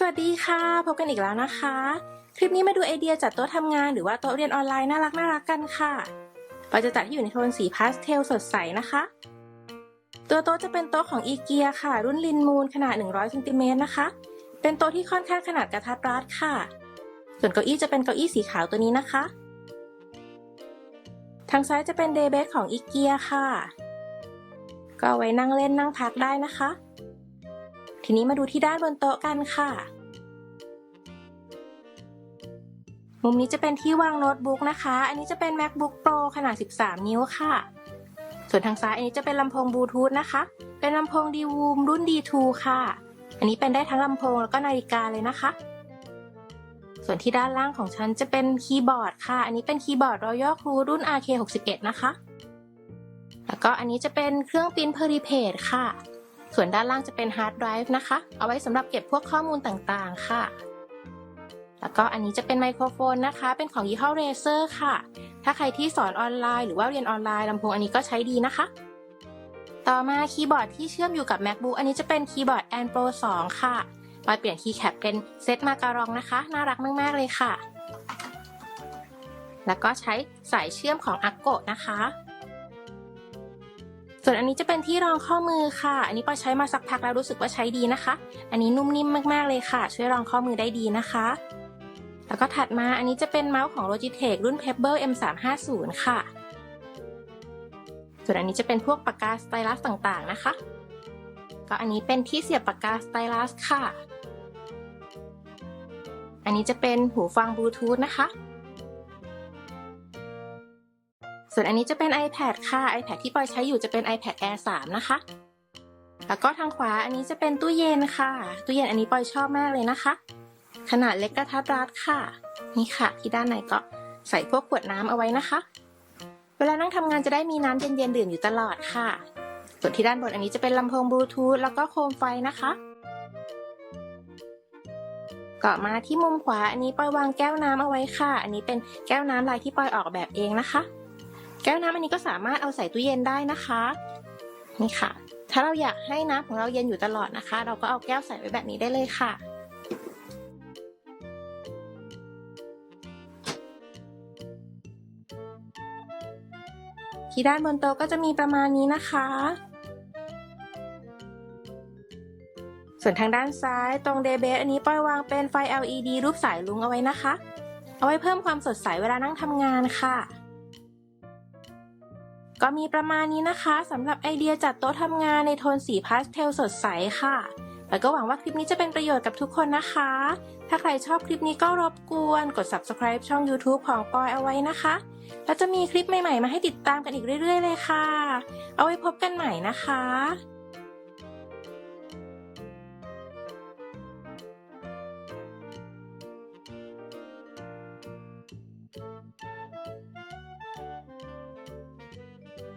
สวัสดีค่ะ พบกันอีกแล้วนะคะ คลิปนี้มาดูไอเดียจัดโต๊ะทำงานหรือว่าโต๊ะเรียนออนไลน์น่ารักน่ารักกันค่ะเราจะจัดที่อยู่ในโทนสีพาสเทลสดใสนะคะ ตัวโต๊ะจะเป็นโต๊ะของอีเกียค่ะ รุ่นลินมูนขนาด 100ซนติเมตรนะคะ เป็นโต๊ะที่ค่อนข้างขนาดกระทัดรัดค่ะ ส่วนเก้าอี้จะเป็นเก้าอี้สีขาวตัวนี้นะคะ ทางซ้ายจะเป็นเดย์เบสของอีเกียค่ะ ก็ไว้นั่งเล่นนั่งพักได้นะคะ ทีนี้มาดูที่ด้านบนโต๊ะกันค่ะ มุมนี้จะเป็นที่วางโน้ตบุ๊กนะคะ อันนี้จะเป็น macbook pro ขนาด 13 นิ้วค่ะ ส่วนทางซ้ายอันนี้จะเป็นลำโพงบลูทูธนะคะ เป็นลำโพง d w o o m รุ่น D2 ค่ะ อันนี้เป็นได้ทั้งลำโพงแล้วก็นาฬิกาเลยนะคะ ส่วนที่ด้านล่างของฉันจะเป็นคีย์บอร์ดค่ะ อันนี้เป็นคีย์บอร์ด Royal Crew รุ่น RK61 นะคะ แล้วก็อันนี้จะเป็นเครื่องปิ้นเพอริเพจค่ะ ส่วนด้านล่างจะเป็นฮาร์ดไดรฟ์นะคะ เอาไว้สำหรับเก็บพวกข้อมูลต่างๆ ค่ะ แล้วก็อันนี้จะเป็นไมโครโฟนนะคะ เป็นของยี่ห้อเรเซอร์ค่ะ ถ้าใครที่สอนออนไลน์หรือว่าเรียนออนไลน์ลำโพงอันนี้ก็ใช้ดีนะคะ ต่อมาคีย์บอร์ดที่เชื่อมอยู่กับ macbook อันนี้จะเป็นคีย์บอร์ด a n Pro 2 ค่ะมาเปลี่ยนคีย์แคปเป็นเซตมาการองนะคะ น่ารักมากๆเลยค่ะ แล้วก็ใช้สายเชื่อมของ a กโกนะคะ ส่วนอันนี้จะเป็นที่รองข้อมือค่ะ อันนี้ปอใช้มาสักพักแล้วรู้สึกว่าใช้ดีนะคะ อันนี้นุ่มนิ่มมากๆเลยค่ะ ช่วยรองข้อมือได้ดีนะคะ แล้วก็ถัดมาอันนี้จะเป็นเมาส์ของ Logitech รุ่น Pebble M350 ค่ะ ส่วนอันนี้จะเป็นพวกปากกาสไตลัสต่างๆนะคะ ก็อันนี้เป็นที่เสียบปากกาสไตลัสค่ะ อันนี้จะเป็นหูฟังบลูทูธนะคะ ส่วนอันนี้จะเป็น iPad ค่ะ iPad ที่ปอยใช้อยู่จะเป็น iPad Air 3 นะคะ แล้วก็ทางขวาอันนี้จะเป็นตู้เย็นค่ะ ตู้เย็นอันนี้ปอยชอบมากเลยนะคะ ขนาดเล็กกระทัดรัดค่ะ นี่ค่ะ ที่ด้านในก็ใส่พวกขวดน้ำเอาไว้นะคะ เวลานั่งทำงานจะได้มีน้ำเย็นๆดื่มอยู่ตลอดค่ะ ส่วนที่ด้านบนอันนี้จะเป็นลำโพงบลูทูธแล้วก็โคมไฟนะคะก็มาที่มุมขวา อันนี้ปอยวางแก้วน้ำเอาไว้ค่ะ อันนี้เป็นแก้วน้ำลายที่ปอยออกแบบเองนะคะ แก้วน้ำอันนี้ก็สามารถเอาใส่ตู้เย็นได้นะคะนี่ค่ะ ถ้าเราอยากให้น้ำของเราเย็นอยู่ตลอดนะคะ เราก็เอาแก้วใส่ไว้แบบนี้ได้เลยค่ะ ที่ด้านบนโต๊ะก็จะมีประมาณนี้นะคะ ส่วนทางด้านซ้ายตรงเดย์เบสอันนี้ปอยวางเป็นไฟ LED รูปสายลุงเอาไว้นะคะ เอาไว้เพิ่มความสดใสเวลานั่งทำงานค่ะ ก็มีประมาณนี้นะคะสำหรับไอเดียจัดโต๊ะทำงานในโทนสีพาสเทลสดใสค่ะ แล้วก็หวังว่าคลิปนี้จะเป็นประโยชน์กับทุกคนนะคะ ถ้าใครชอบคลิปนี้ก็รบกวนกด subscribe ช่อง YouTube ของปอยเอาไว้นะคะ แล้วจะมีคลิปใหม่ๆ มาให้ติดตามกันอีกเรื่อย ๆ เลยค่ะ เอาไว้พบกันใหม่นะคะ